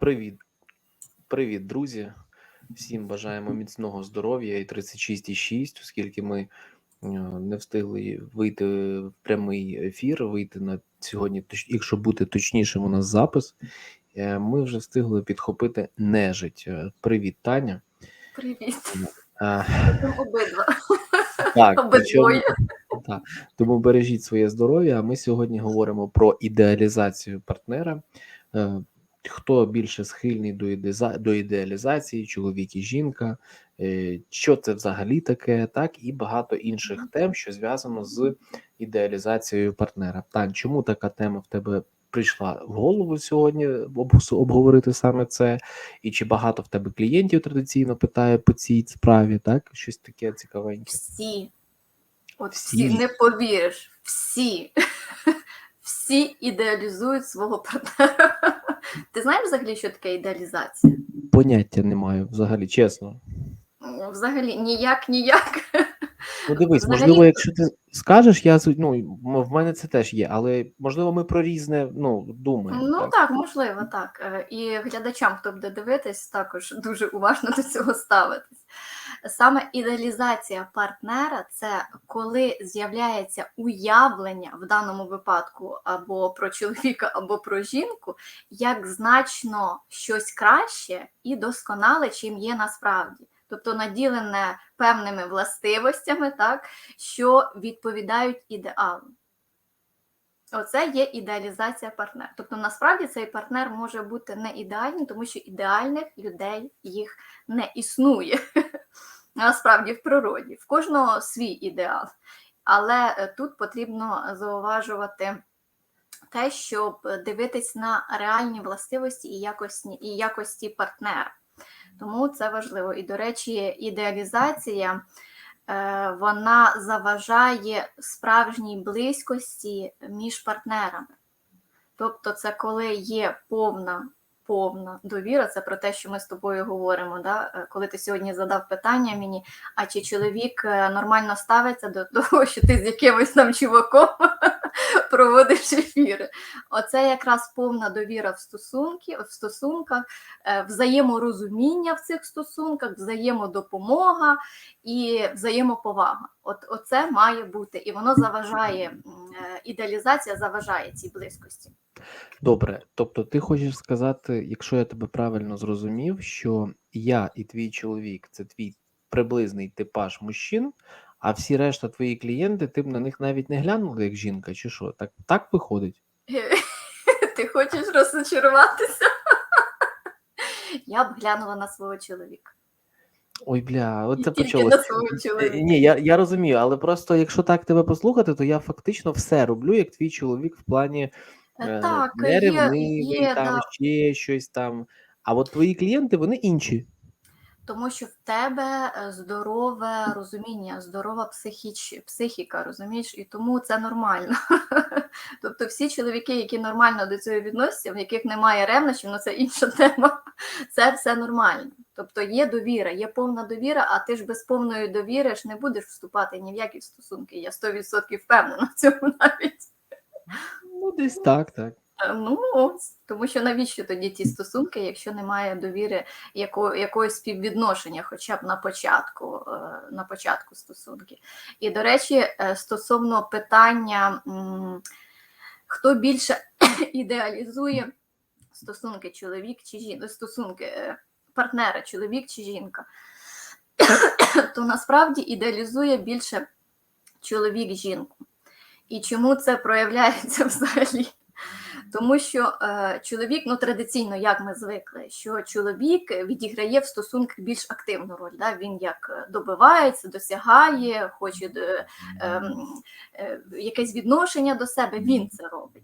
Привіт, привіт, друзі. Всім бажаємо міцного здоров'я і 36,6, оскільки ми е, не встигли вийти в прямий ефір, вийти на сьогодні, якщо бути точнішим, у нас запис. е, Ми вже встигли підхопити нежить. Е, Привіт, Таня. Привіт. Обидва. Так, Обидвоє. так, тому бережіть своє здоров'я. А ми сьогодні говоримо про ідеалізацію партнера. Хто більше схильний до, ідеза- до ідеалізації, чоловік і жінка, е, що це взагалі таке, так і багато інших тем, що зв'язано з ідеалізацією партнера. Тань, чому така тема в тебе прийшла в голову сьогодні обговорити саме це? І чи багато в тебе клієнтів традиційно питає по цій справі? Так, щось таке цікавеньке. Всі. От Всі. всі, не повіриш, всі. Всі ідеалізують свого партнера. Ти знаєш взагалі, що таке ідеалізація? Поняття не маю взагалі, чесно. Взагалі ніяк, ніяк. Ну дивись, Взагалі- можливо, якщо ти скажеш, я ну в мене це теж є, але можливо, ми про різне ну думаємо. Ну так? так, можливо, так. Е, І глядачам, хто буде дивитись, також дуже уважно до цього ставитись. Саме ідеалізація партнера це коли з'являється уявлення в даному випадку або про чоловіка, або про жінку, як значно щось краще і досконале, чим є насправді. Тобто наділене певними властивостями, так, що відповідають ідеалу. Оце є ідеалізація партнера. Тобто, насправді цей партнер може бути не ідеальним, тому що ідеальних людей їх не існує. Насправді в природі, в кожного свій ідеал. Але е, тут потрібно зауважувати те, щоб дивитись на реальні властивості і якості, і якості партнера. Тому це важливо. І, до речі, ідеалізація е, вона заважає справжній близькості між партнерами. Тобто, це коли є повна, повна довіра, це про те, що ми з тобою говоримо. Да? Е, Коли ти сьогодні задав питання мені, а чи чоловік е, нормально ставиться до того, що ти з якимось там чуваком проводиш ефіри. Оце якраз повна довіра в стосунки, в стосунках, е, взаєморозуміння в цих стосунках, взаємодопомога і взаємоповага. От оце має бути, і воно заважає ідеалізація заважає цій близькості. Добре, тобто ти хочеш сказати, якщо я тебе правильно зрозумів, що я і твій чоловік це твій приблизний типаж мужчин, а всі решта твої клієнти, ти б на них навіть не глянула як жінка, чи що? Так, так виходить? Ти хочеш розчаруватися? Я б глянула на свого чоловіка. Ой, бля, от це почалося. Е. Ні, я, я розумію, але просто якщо так тебе послухати, то я фактично все роблю, як твій чоловік в плані Так, є, неревнивий, є, там да. ще щось там. А от твої клієнти, вони інші. Тому що в тебе е, здорове розуміння, здорова психіч, психіка, розумієш, і тому це нормально. Тобто всі чоловіки, які нормально до цього відносяться, в яких немає ревнощів, ну це інша тема, це все нормально. Тобто є довіра, є повна довіра, а ти ж без повної довіри ж не будеш вступати ні в які стосунки. Я 100% впевнена в цьому навіть. Ну, десь так, так. Е, Ну, тому що навіщо тоді ті стосунки, якщо немає довіри яко, якогось співвідношення, хоча б на початку, е, на початку стосунків. І, до речі, е, стосовно питання, хто більше ідеалізує стосунки чоловік чи жінка, стосунки партнера, чоловік чи жінка, то насправді ідеалізує більше чоловік жінку. І чому це проявляється взагалі? Тому що е, чоловік, ну традиційно, як ми звикли, що чоловік відіграє в стосунках більш активну роль. Да? Він як е, добивається, досягає, хоче е, е, е, якесь відношення до себе, він це робить.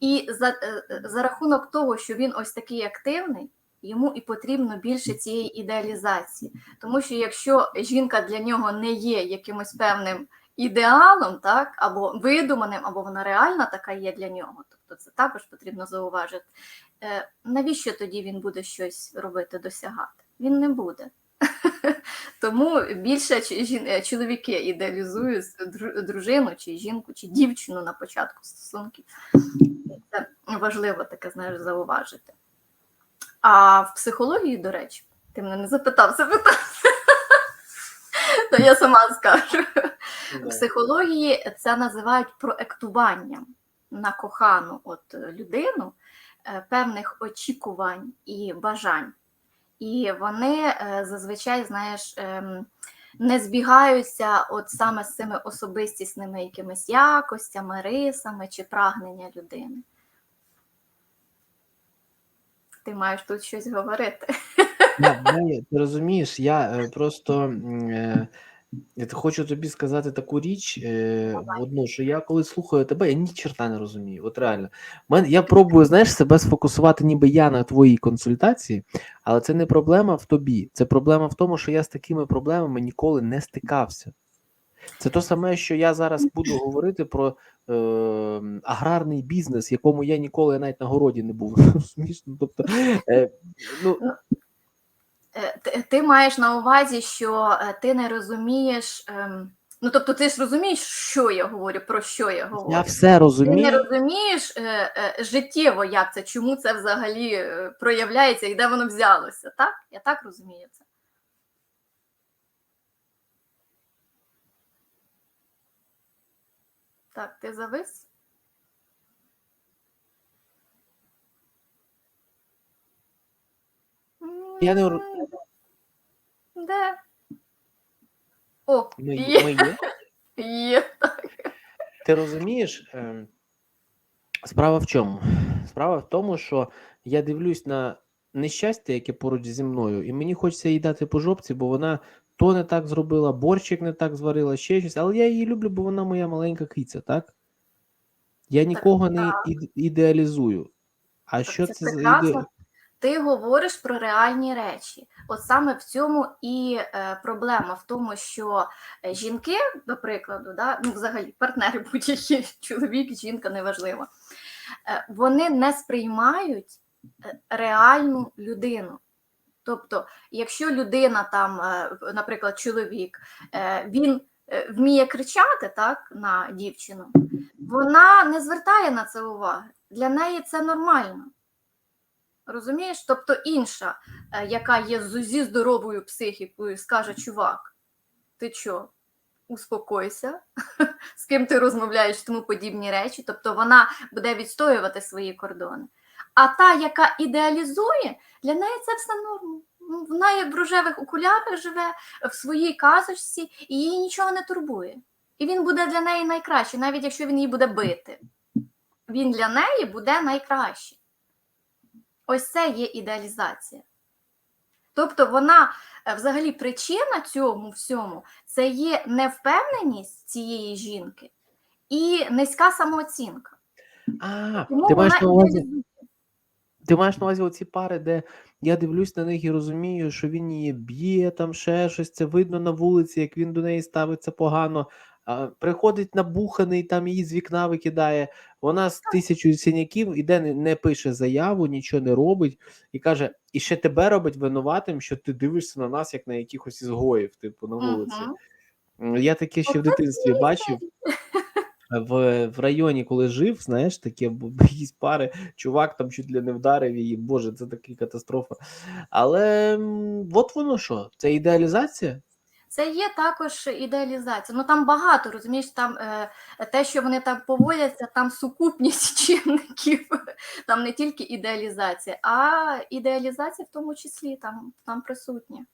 І за, е, за рахунок того, що він ось такий активний, йому і потрібно більше цієї ідеалізації. Тому що якщо жінка для нього не є якимось певним ідеалом, так, або видуманим, або вона реальна така є для нього. Тобто це також потрібно зауважити. Е, навіщо тоді він буде щось робити, досягати? Він не буде. Тому більше е, чоловіки ідеалізують дружину, чи жінку, чи дівчину на початку стосунків. Це важливо таке, знаєш, зауважити. А в психології, до речі, ти мене не запитав, запитав. Я сама скажу. В психології це називають проектуванням на кохану от людину е, певних очікувань і бажань. І вони е, зазвичай, знаєш, ем, не збігаються от саме з цими особистісними якимись якостями, рисами чи прагнення людини. Ти маєш тут щось говорити. Я, я, ти розумієш, я е, просто е, я т- хочу тобі сказати таку річ е, Давай. одну, що я коли слухаю тебе, я ні черта не розумію. От реально. Мен, я пробую, знаєш, себе сфокусувати, ніби я на твоїй консультації, але це не проблема в тобі. Це проблема в тому, що я з такими проблемами ніколи не стикався. Це то саме, що я зараз буду говорити про е, аграрний бізнес, якому я ніколи навіть на городі не був. Смішно. Тобто, е, ну, Е, Ти, ти маєш на увазі, що е, ти не розумієш. ем, Ну, тобто, ти ж розумієш, що я говорю, про що я говорю. Я все розумію. Ти не розумієш е, е, життєво, як це, чому це взагалі е, проявляється і де воно взялося, так? Я так розумію це. Так, ти завис? Я не Де? О, Ми, є, ми є. є. Ти розумієш? ем, Справа в чому? Справа в тому, що я дивлюсь на нещастя, яке поруч зі мною, і мені хочеться їй дати по жопці, бо вона то не так зробила, борщик не так зварила, ще щось, але я її люблю, бо вона моя маленька киця, так? Я нікого не іде- ідеалізую. А що це це за іде... Ти говориш про реальні речі. От саме в цьому і е, проблема в тому, що е, жінки, до прикладу, да, ну взагалі партнери будь-які чоловік, жінка, неважливо, е, вони не сприймають реальну людину. Тобто, якщо людина там, наприклад, чоловік, він вміє кричати так, на дівчину, вона не звертає на це уваги. Для неї це нормально. Розумієш? Тобто інша, е, яка є зі здоровою психікою, скаже: чувак, ти чо, успокойся, з ким ти розмовляєш, тому подібні речі. Тобто вона буде відстоювати свої кордони. А та, яка ідеалізує, для неї це все норма. Ну, Вона як в рожевих окулярах живе в своїй казочці, і її нічого не турбує. І він буде для неї найкращий, навіть якщо він її буде бити. Він для неї буде найкращий. Ось це є ідеалізація. Тобто вона е, взагалі причина цьому всьому це є невпевненість цієї жінки і низька самооцінка. А, Тому ти маєш вона увазі, ти маєш на увазі оці пари, де я дивлюсь на них і розумію, що він її б'є, там ще щось, це видно на вулиці, як він до неї ставиться погано. А, приходить набуханий, там її з вікна викидає. Вона з тисячою синяків іде, не, не пише заяву, нічого не робить, і каже: і ще тебе робить винуватим, що ти дивишся на нас, як на якихось ізгоїв, типу, на вулиці. М, Я таке ще в дитинстві бачив. В, в районі, коли жив, знаєш, таке якісь пари, чувак там чуть ли не вдарив її. Боже, це така катастрофа. Але от воно що, це ідеалізація? Це є також ідеалізація. Ну там багато, розумієш, там е, те, що вони так поводяться, там сукупність чинників, там не тільки ідеалізація, а ідеалізація в тому числі там, там присутня.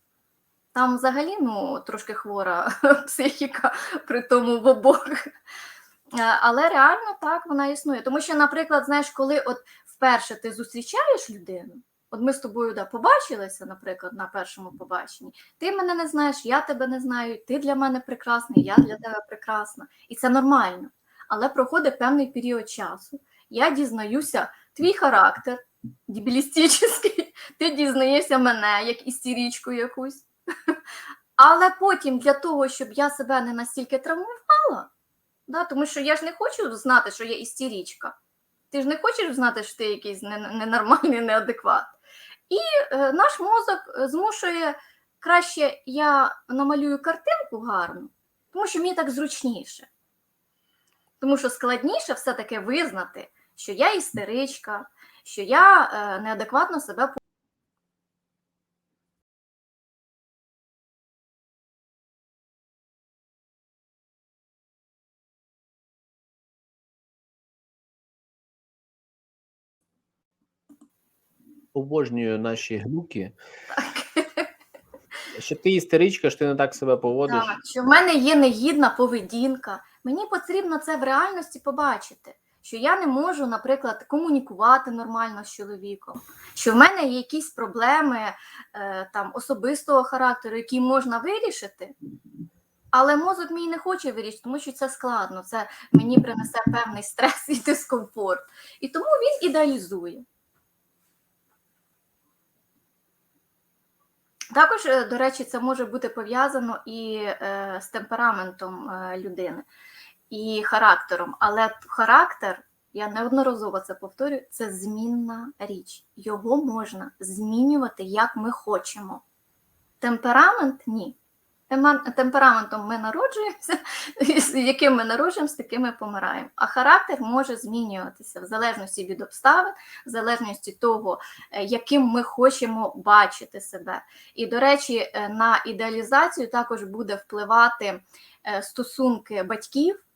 Там взагалі ну, трошки хвора психіка, при тому в обох. Е, Але реально так вона існує. Тому що, наприклад, знаєш, коли от вперше ти зустрічаєш людину, от ми з тобою да, побачилися, наприклад, на першому побаченні, ти мене не знаєш, я тебе не знаю, ти для мене прекрасний, я для тебе прекрасна. І це нормально. Але проходить певний період часу. Я дізнаюся твій характер дебілістичний, ти дізнаєшся мене як істерічку якусь. Але потім для того, щоб я себе не настільки травмувала, да, тому що я ж не хочу знати, що я істерічка. Ти ж не хочеш знати, що ти якийсь ненормальний, неадекват. І е, наш мозок е, змушує краще я намалюю картинку гарну, тому що мені так зручніше. Тому що складніше все-таки визнати, що я істеричка, що я е, неадекватно себе обожнюю наші глюки. Так. Що ти істеричка, що ти не так себе поводиш. Так, що в мене є негідна поведінка. Мені потрібно це в реальності побачити. Що я не можу, наприклад, комунікувати нормально з чоловіком, що в мене є якісь проблеми е, там, особистого характеру, які можна вирішити, але мозок мій не хоче вирішити, тому що це складно, це мені принесе певний стрес і дискомфорт. І тому він ідеалізує. Також, е, до речі, це може бути пов'язано і е, з темпераментом е, людини, і характером. Але характер, я неодноразово це повторюю, це змінна річ. Його можна змінювати, як ми хочемо. Темперамент ні. Темпераментом ми народжуємося, з яким ми народжуємося, з таким ми помираємо. А характер може змінюватися в залежності від обставин, в залежності того, е, яким ми хочемо бачити себе. І, до речі, е, на ідеалізацію також буде впливати е, стосунки батьків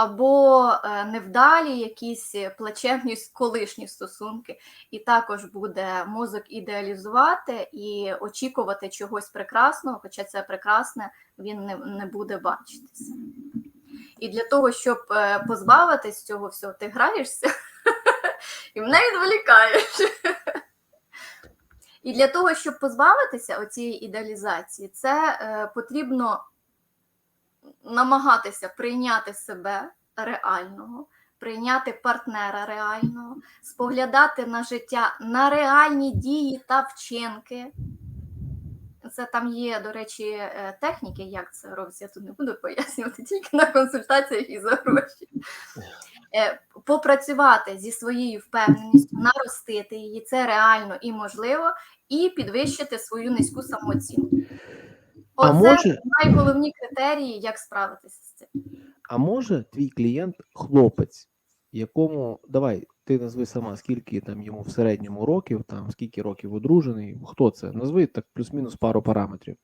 або е, невдалі якісь плачевні колишні стосунки. І також буде мозок ідеалізувати і очікувати чогось прекрасного, хоча це прекрасне він не, не буде бачитися. І для того, щоб е, позбавитись цього всього, ти граєшся і мене відволікаєш. І для того, щоб позбавитися оцієї ідеалізації, це е, потрібно намагатися прийняти себе реального, прийняти партнера реального, споглядати на життя на реальні дії та вчинки. Це там є, до речі, е, техніки, як це робиться. Я тут не буду пояснювати тільки на консультаціях і за гроші. Е, Попрацювати зі своєю впевненістю, наростити її, це реально і можливо, і підвищити свою низьку самооцінку. А може- найголовні критерії, як справитися з цим. А може твій клієнт хлопець, якому давай ти назви сама, скільки там йому в середньому років, там скільки років одружений, хто це? Назви так плюс-мінус пару параметрів.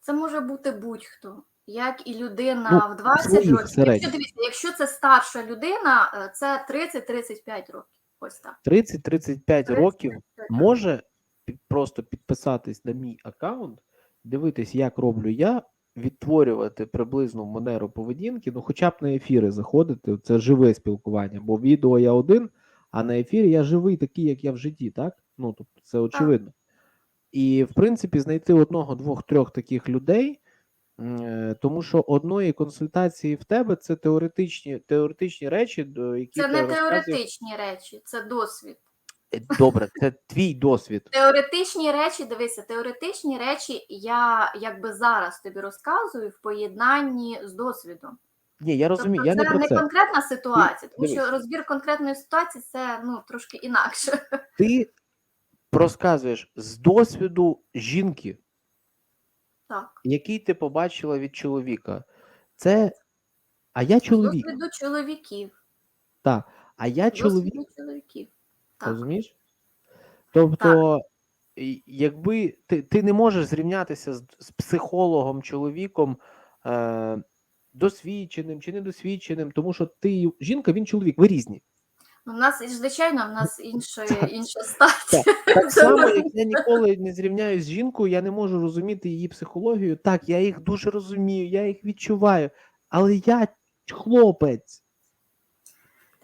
Це може бути будь-хто, як і людина Ну, в 20 років. Якщо дивіться, якщо це старша людина, е, це 30-35 років. Ось так. 30-35 років 35 може просто підписатись на мій аккаунт, дивитись, як роблю я, відтворювати приблизну манеру поведінки, ну хоча б на ефіри заходити, це живе спілкування, бо відео я один, а на ефірі я живий такий, як я в житті, так? Ну, тобто це очевидно. І, в принципі, знайти одного, двох, трьох таких людей, е, тому що одної консультації в тебе це теоретичні, теоретичні речі, до які Це не теоретичні речі, це досвід. Е, Добре, це твій досвід. Теоретичні речі, дивися, теоретичні речі я якби зараз тобі розказую в поєднанні з досвідом. Ні, я розумію, тобто я це не про не це. конкретна ситуація, тому дивись. що розбір конкретної ситуації це ну трошки інакше. Ти розказуєш з досвіду жінки, Так. який ти побачила від чоловіка. Це. А я чоловік. З досвіду чоловіків. Так. А я чоловік. чоловіків. Так. Розумієш? Тобто, і- якби ти, ти не можеш зрівнятися з, з психологом, чоловіком е, досвідченим чи недосвідченим, тому що ти жінка, він чоловік, ви різні. Ну, У нас, звичайно, в нас інша, Так. інша стать. Так само, як я ніколи не зрівняюсь з жінкою, я не можу розуміти її психологію. Так, я їх дуже розумію, я їх відчуваю, але я хлопець.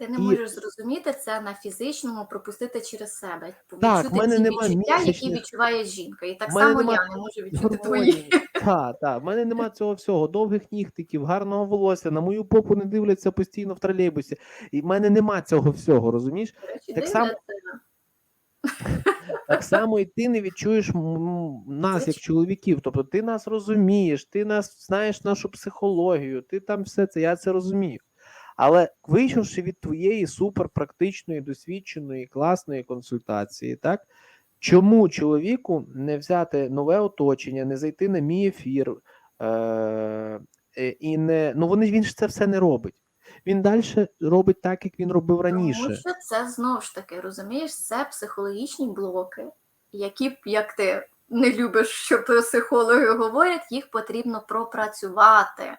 Ти не І- можеш зрозуміти це на фізичному, пропустити через себе. Так, в мене ті нема відчуття, які відчуває жінка. І так само нема я не можу відчути твої. Так, так, в мене нема цього всього. Довгих нігтиків, гарного волосся, на мою попу не дивляться постійно в тролейбусі. І в мене нема цього всього, розумієш? Речі, Так само- Так само і ти не відчуєш нас, як чоловіків. Тобто ти нас розумієш, ти нас знаєш нашу психологію, ти там все це, я це розумію. Але вийшовши від твоєї суперпрактичної, досвідченої, класної консультації, так? Чому чоловіку не взяти нове оточення, не зайти на мій ефір? Е- е, і не, ну вони, він ж це все не робить. Він далі робить так, як він робив раніше. Тому що це знову ж таки, розумієш, це психологічні блоки, які, як ти не любиш, що психологи говорять, їх потрібно пропрацювати.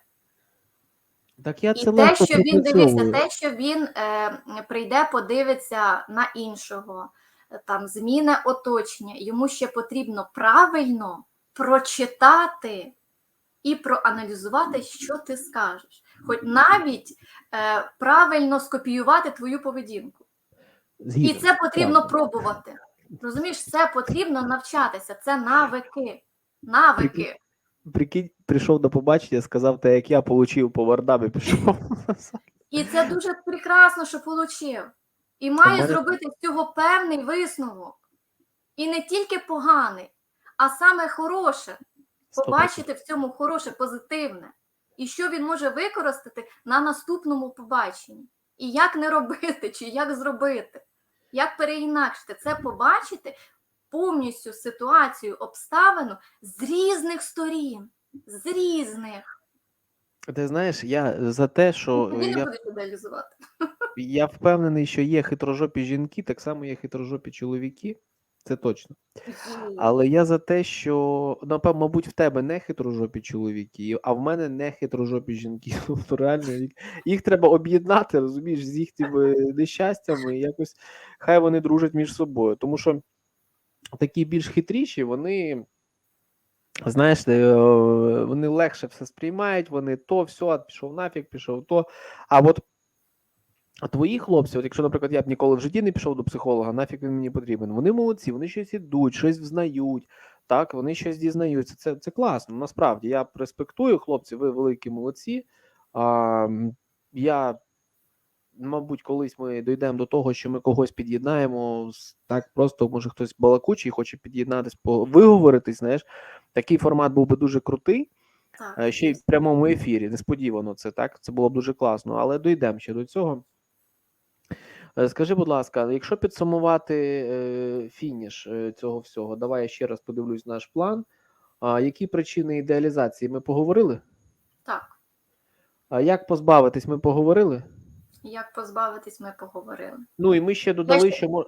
Так я І це те, легко що він пропрацьовую. те, що він е, прийде, подивиться на іншого, е, там зміни оточення, йому ще потрібно правильно прочитати і проаналізувати, що ти скажеш, хоч навіть е, правильно скопіювати твою поведінку. І Згідно. це потрібно Так. пробувати. Розумієш, це потрібно навчатися, це навики. Навики. Прикинь, прийшов до побачення, сказав те, як я получив по вардам і пішов. І це дуже прекрасно, що отримав. І має мене- зробити з цього певний висновок. І не тільки поганий, а саме хороше. Побачити в цьому хороше, позитивне. І що він може використати на наступному побаченні. І як не робити, чи як зробити, як переінакшити. Це побачити повністю ситуацію, обставину з різних сторін. З різних. Ти знаєш, я за те, що Тоді не я, будеш ідеалізувати. я впевнений, що є хитрожопі жінки, так само є хитрожопі чоловіки. Це точно. Але я за те, що напевно, мабуть, в тебе не хитрожопі чоловіки, а в мене не хитрожопі жінки. Тобто реально їх, їх треба об'єднати, розумієш, з їхніми нещастями, і якось хай вони дружать між собою. Тому що такі більш хитріші, вони. Знаєш, е, вони легше все сприймають, вони то, все, пішов нафіг, пішов то. А от твої хлопці, от якщо, наприклад, я б ніколи в житті не пішов до психолога, нафіг він мені потрібен. Вони молодці, вони щось ідуть, щось взнають, так, вони щось дізнаються. Це, це класно. Насправді я респектую хлопці, ви великі молодці. А, я, мабуть, колись ми дійдемо до того, що ми когось під'єднаємо. Так просто може хтось балакучий, хоче під'єднатись, по виговоритись. Знаєш, такий формат був би дуже крутий. Так. Е, Ще й в прямому ефірі. Несподівано це так. Це було б дуже класно, але дійдемо ще до цього. Е, Скажи, будь ласка, якщо підсумувати е, фініш цього всього, давай я ще раз подивлюсь наш план. А які причини ідеалізації ми поговорили? так. А як позбавитись, ми поговорили? Як позбавитись, ми поговорили. Ну і ми ще додали, що мо-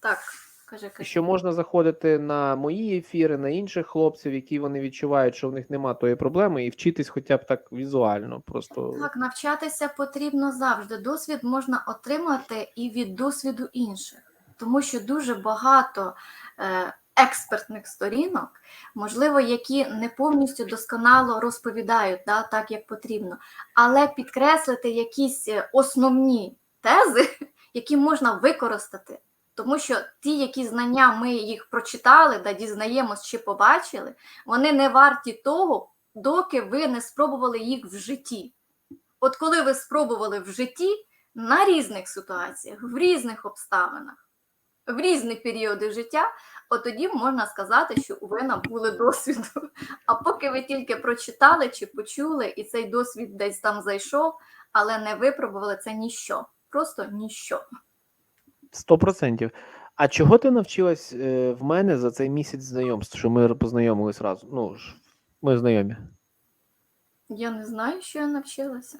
Так, кажи, кажи. що можна заходити на мої ефіри, на інших хлопців, які вони відчувають, що в них нема тої проблеми, і вчитись хоча б так візуально. Просто Так, навчатися потрібно завжди. Досвід можна отримати і від досвіду інших, тому що дуже багато е, експертних сторінок, можливо, які не повністю досконало розповідають да, так, як потрібно, але підкреслити якісь е, основні тези, які можна використати. Тому що ті, які знання ми їх прочитали, да, дізнаємось чи побачили, вони не варті того, доки ви не спробували їх в житті. От коли ви спробували в житті на різних ситуаціях, в різних обставинах, в різні періоди життя, от тоді можна сказати, що ви набули досвіду. А поки ви тільки прочитали чи почули, і цей досвід десь там зайшов, але не випробували це ніщо. Просто ніщо. Сто процентів. А чого ти навчилась е, в мене за цей місяць знайомств, що ми познайомились разом? Ну ж, ми знайомі. Я не знаю, що я навчилася.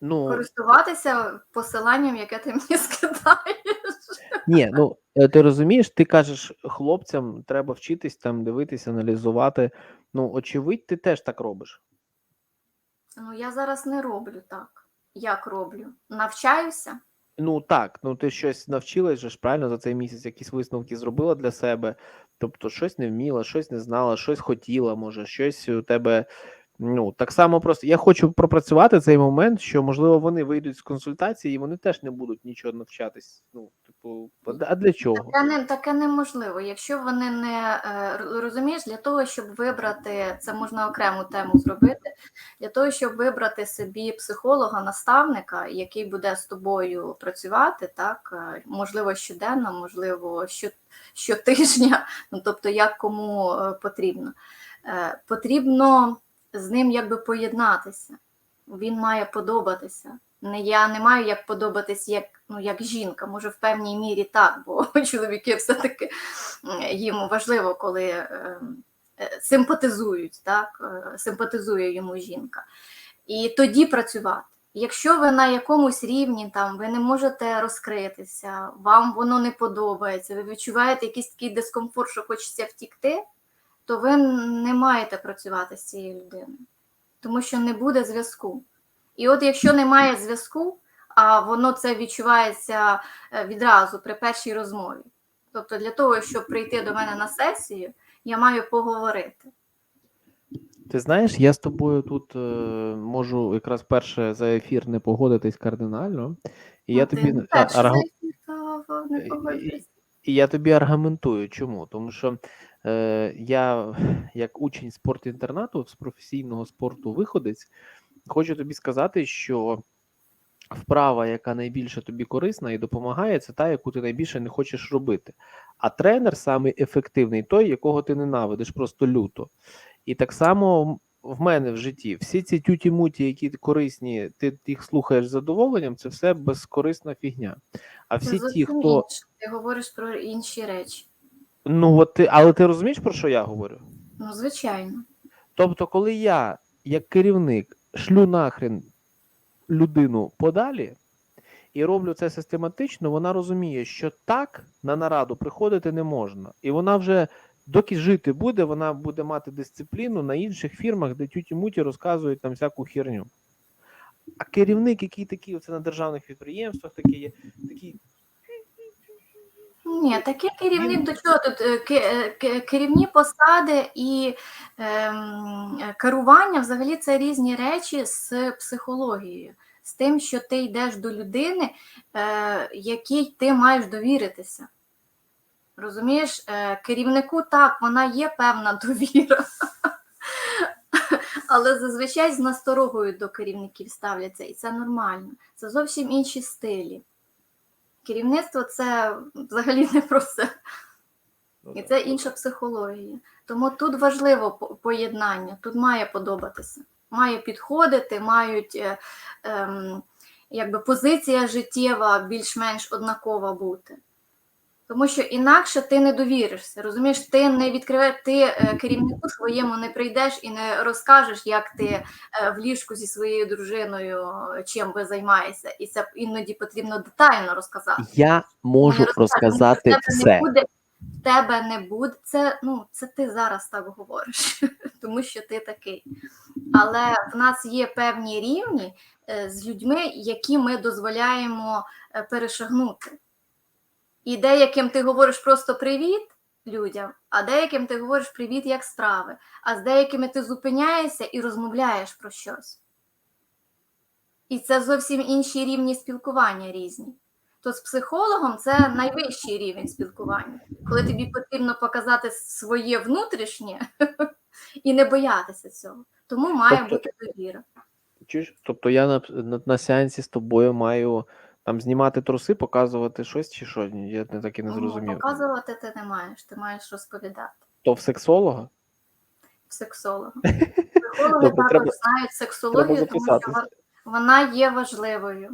Ну Користуватися посиланням, яке ти мені скидаєш. Ні, ну е, ти розумієш, ти кажеш, хлопцям треба вчитись там, дивитись, аналізувати. Ну, очевидь, ти теж так робиш. Ну, я зараз не роблю так. Як роблю? Навчаюся. Ну так, ну ти щось навчилась же ж правильно за цей місяць, якісь висновки зробила для себе. Тобто, щось не вміла, щось не знала, щось хотіла, може, щось у тебе. Ну, так само просто я хочу пропрацювати цей момент, що можливо вони вийдуть з консультації і вони теж не будуть нічого навчатись. Ну, типу, а а для чого? Таке, не, таке неможливо. Якщо вони не е, розумієш, для того, щоб вибрати, це можна окрему тему зробити, для того, щоб вибрати собі психолога, наставника, який буде з тобою працювати, так, е, можливо, щоденно, можливо, що, щотижня, ну тобто як кому е, потрібно. Потрібно з ним якби поєднатися. Він має подобатися. Я не маю як подобатись як, ну, як жінка, може в певній мірі так, бо чоловіки все-таки їм важливо, коли е, е, симпатизують, так, е, симпатизує йому жінка. І тоді працювати. Якщо ви на якомусь рівні там ви не можете розкритися, вам воно не подобається, ви відчуваєте якийсь такий дискомфорт, що хочеться втікти, то ви не маєте працювати з цією людиною, тому що не буде зв'язку. І от якщо немає зв'язку, а воно це відчувається е, відразу при першій розмові. Тобто, для того, щоб прийти до мене на сесію, я маю поговорити. Ти знаєш, я з тобою тут е, можу якраз перше за ефір не погодитись кардинально, і я Ну, ти тобі не а, то не І- І я тобі аргументую, чому? Тому що е, я, як учень спортінтернату з професійного спорту виходець, хочу тобі сказати, що вправа, яка найбільше тобі корисна і допомагає, це та, яку ти найбільше не хочеш робити. А тренер саме ефективний, той, якого ти ненавидиш просто люто. І так само в мене в житті всі ці тюті-муті, які корисні, ти їх слухаєш з задоволенням, це все безкорисна фігня. А Це всі ті, хто. інше. Ти говориш про інші речі. Ну, от ти, але ти розумієш, про що я говорю? Ну, звичайно. Тобто, коли я, як керівник, шлю нахрен людину подалі і роблю це систематично, вона розуміє, що так на нараду приходити не можна. І вона вже, доки жити буде, вона буде мати дисципліну на інших фірмах, де тюті-муті розказують там всяку херню. А керівник, який такий, оце на державних підприємствах, такий такий Ні, такий керівник до чого тут е, е, ке- керівні посади і ем, е, керування взагалі це різні речі з психологією, з тим, що ти йдеш до людини, е, якій ти маєш довіритися. Розумієш, е, керівнику так, вона є певна довіра. Але зазвичай з насторогою до керівників ставляться, і це нормально. Це зовсім інші стилі. Керівництво це взагалі не про це. І це інша психологія. Тому тут важливо поєднання, тут має подобатися, має підходити, мають е, ем, якби позиція життєва більш-менш однакова бути. Тому що інакше ти не довіришся. Розумієш, ти не відкриваєш, ти е, керівнику своєму не прийдеш і не розкажеш, як ти е, в ліжку зі своєю дружиною е, чим ви займаєшся. І це іноді потрібно детально розказати. Я можу Не розказати тебе все. Не буде, в тебе не буде. Це, ну, це ти зараз так говориш, тому що ти такий. Але в нас є певні рівні з людьми, які ми дозволяємо перешагнути. І деяким ти говориш просто привіт людям, а деяким ти говориш привіт, як справи. А з деякими ти зупиняєшся і розмовляєш про щось. І це зовсім інші рівні спілкування різні. То з психологом це найвищий рівень спілкування, коли тобі потрібно показати своє внутрішнє і не боятися цього. Тому має Тобто- бути довіра. Тобто я на, на, на сеансі з тобою маю там знімати труси, показувати щось чи що? Я не так і не Ну, зрозумів. Показувати ти не маєш, ти маєш розповідати. То в сексолога? Психолога. Психологи також знають сексологію, тому що вона є важливою.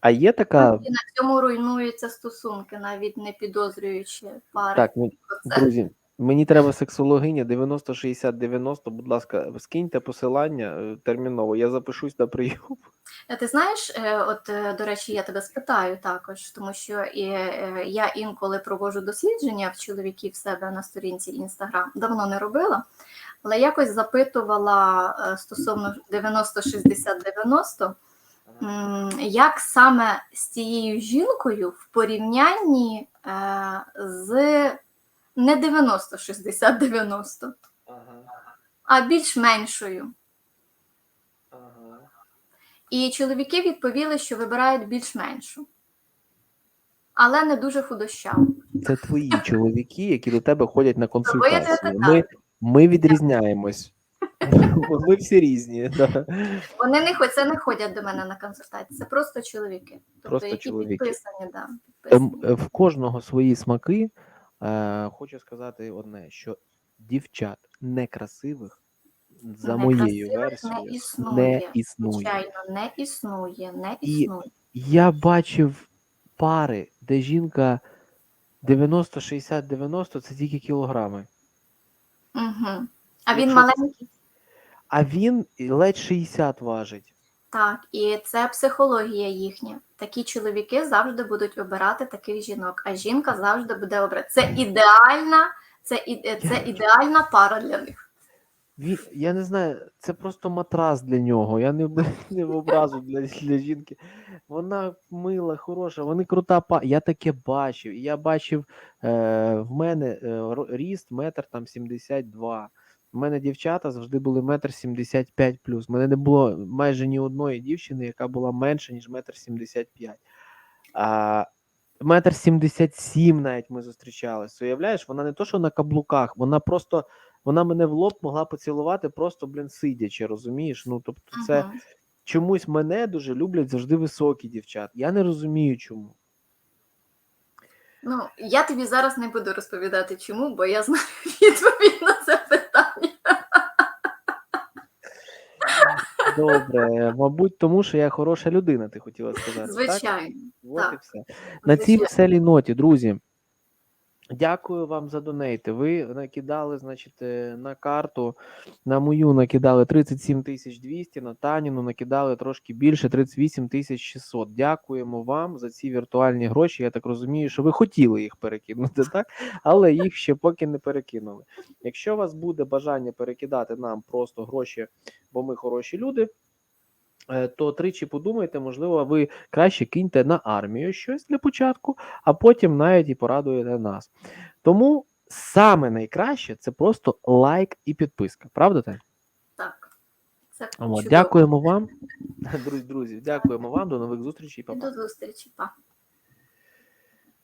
А є така. І на цьому руйнуються стосунки, навіть не підозрюючи пари. Так, ну, друзі, мені треба сексологиня 90 60 90. Будь ласка, скиньте посилання е, терміново. Я запишусь на прийом. Е, Ти знаєш, е, от до речі, я тебе спитаю також, тому що я інколи проводжу дослідження в чоловіків в себе на сторінці Інстаграм. Давно не робила, але якось запитувала стосовно 90-60-90, як саме з цією жінкою в порівнянні з не 90-60-90, а більш меншою. І чоловіки відповіли, що вибирають більш меншу, але не дуже худощаву. Це твої чоловіки, які до тебе ходять на тебе консультації. Ми, ми відрізняємось. Ми всі різні. Да. Вони не ходять, це не ходять до мене на консультації, це просто чоловіки. Тобто, Просто які чоловіки. підписані, да, Ем, підписані. В кожного свої смаки. Е, хочу сказати одне: що дівчат некрасивих, за моєю версією, не існує. не існує. Звичайно, не існує, не І- існує. Я бачив пари, де жінка 90, 60, 90 це тільки кілограми. Угу. А він Якщо це- маленький. А він ледь 60 важить. Так, і це психологія їхня. Такі чоловіки завжди будуть обирати таких жінок, а жінка завжди буде обирати. Це ідеальна, це, і- це ідеальна пара для них. Я не знаю, це просто матрас для нього. Я не, не в образу для, для жінки. Вона мила, хороша, вони крута па. Я таке бачив. Я бачив е, в мене е, ріст метр там 72. У мене дівчата завжди були метр 75 плюс. У мене не було майже ні одної дівчини, яка була менше, ніж метр 75. А метр 77 навіть ми зустрічалися. Уявляєш, вона не то, що на каблуках, вона просто вона мене в лоб могла поцілувати, просто, блін, сидячи, розумієш? Ну, тобто, це Мгм. чомусь мене дуже люблять завжди високі дівчат. Я не розумію, чому. Ну, я тобі зараз не буду розповідати чому, бо я знаю відповідь на це питання. Добре, мабуть, тому що я хороша людина, ти хотіла сказати. Так? Звичайно. От і так. все. На цій Звичайно. веселій ноті, друзі. Дякую вам за донейти. Ви накидали, значить, е, на карту. На мою накидали 37 тисяч 200, на Таніну накидали трошки більше 38 тисяч 600. Дякуємо вам за ці віртуальні гроші. Я так розумію, що ви хотіли їх перекинути, так? Але їх ще поки не перекинули. Якщо у вас буде бажання перекидати нам просто гроші, бо ми хороші люди. Е, То тричі подумайте, можливо, ви краще киньте на армію щось для початку, а потім навіть і порадуєте нас. Тому саме найкраще це просто лайк і підписка. Правда, так? Так. Це дякуємо вам, друзі, друзі. Дякуємо вам. До нових зустрічей. Па-па. До зустрічі. Па.